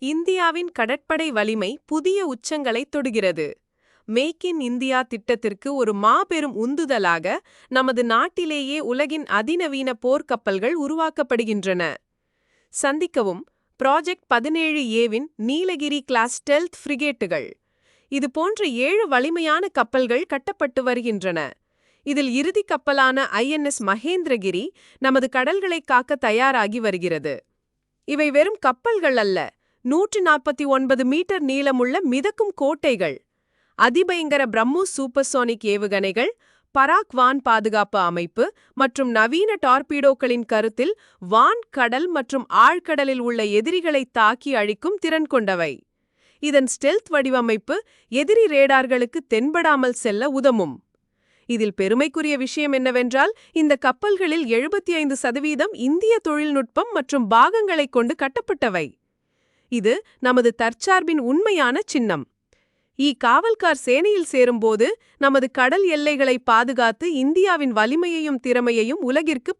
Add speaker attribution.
Speaker 1: இந்தியாவின் கடற்படை வலிமை புதிய உச்சங்களை தொடுகிறது. மேக் இன் இந்தியா திட்டத்திற்கு ஒரு மாபெரும் உந்துதலாக நமது நாட்டிலேயே உலகின் அதிநவீன போர்க்கப்பல்கள் உருவாக்கப்படுகின்றன. சந்திக்கவும். ப்ராஜெக்ட் பதினேழு ஏவின் நீலகிரி கிளாஸ் டெல்த் ஃப்ரிகேட்டுகள். இது போன்ற ஏழு வலிமையான கப்பல்கள் கட்டப்பட்டு வருகின்றன. இதில் இறுதி கப்பலான ஐஎன்எஸ் மகேந்திரகிரி நமது கடல்களை காக்க தயாராகி வருகிறது. இவை வெறும் கப்பல்கள் அல்ல நூற்று நாற்பத்தி ஒன்பது மீட்டர் நீளமுள்ள மிதக்கும் கோட்டைகள் அதிபயங்கர பிரம்மோஸ் சூப்பர்சோனிக் ஏவுகணைகள் பராக் வான் பாதுகாப்பு அமைப்பு மற்றும் நவீன டார்பீடோக்களின் கருத்தில் வான் கடல் மற்றும் ஆழ்கடலில் உள்ள எதிரிகளை தாக்கி அழிக்கும் திறன் கொண்டவை. இதன் ஸ்டெல்த் வடிவமைப்பு எதிரி ரேடார்களுக்கு தென்படாமல் செல்ல உதவும். இதில் பெருமைக்குரிய விஷயம் என்னவென்றால் இந்த கப்பல்களில் எழுபத்தி ஐந்து சதவீதம் இந்திய தொழில்நுட்பம் மற்றும் பாகங்களைக் கொண்டு கட்டப்பட்டவை. இது நமது தற்சார்பின் உண்மையான சின்னம். இ காவல்கார் சேனையில் சேரும்போது நமது கடல் எல்லைகளை பாதுகாத்து இந்தியாவின் வலிமையையும் திறமையையும் உலகிற்கு